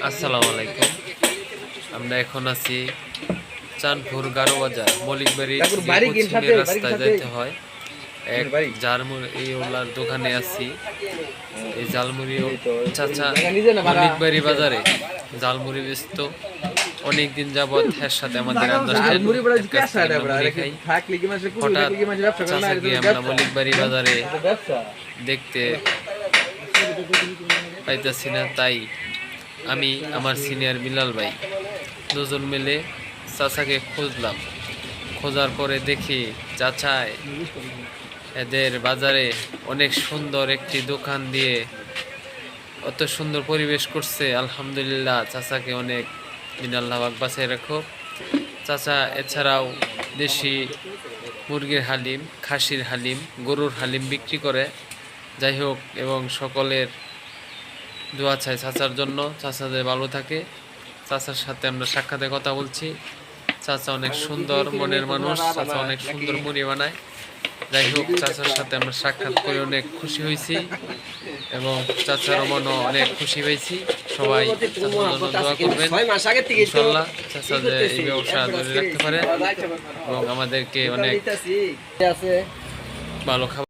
আসসালামু আলাইকুম আমরা এখন আছি চাঁদপুর গারো বাজার মলিকবাড়ি রাস্তায়? যাইতে হয় এক? জারমুর এই ওলার দোকানে আছি এই জালমুড়ি ও চাচা? মলিকবাড়ি বাজারে জালমুড়ি বেচত অনেক দিন যাবৎ এর সাথে আমাদের হঠাৎ আমরা মলিকবাড়ি বাজারে। দেখতে পাইতেছি না তাই আমি আমার সিনিয়র বিলাল ভাই। দুজন মিলে চাচাকে খুঁজলাম। খোঁজার পরে দেখি চাচায় এদের বাজারে অনেক সুন্দর একটি দোকান দিয়ে অত সুন্দর পরিবেশ করছে। আলহামদুলিল্লাহ, চাচাকে অনেক আল্লাহ বাসায় রাখো। চাচা এছাড়াও দেশি মুরগির হালিম, খাসির হালিম, গরুর হালিম বিক্রি করে। যাই হোক, এবং সকলের দোয়া চাই চাচার জন্য। চাচা যে ভালো থাকে চাচার সাথে আমরা সাক্ষাতে কথা বলছি। চাচা অনেক সুন্দর মনের মানুষ চাচা অনেক সুন্দর মুড়ি বানায়। যাই হোক চাচার সাথে আমরা সাক্ষাৎ করে অনেক খুশি হয়েছি এবং চাচার মনও অনেক খুশি হয়েছি। সবাই দোয়া করবেন। ইনশাল্লাহ চাচা যে এই ব্যবসা ধরে রাখতে পারে এবং আমাদেরকে অনেক ভালো খাবার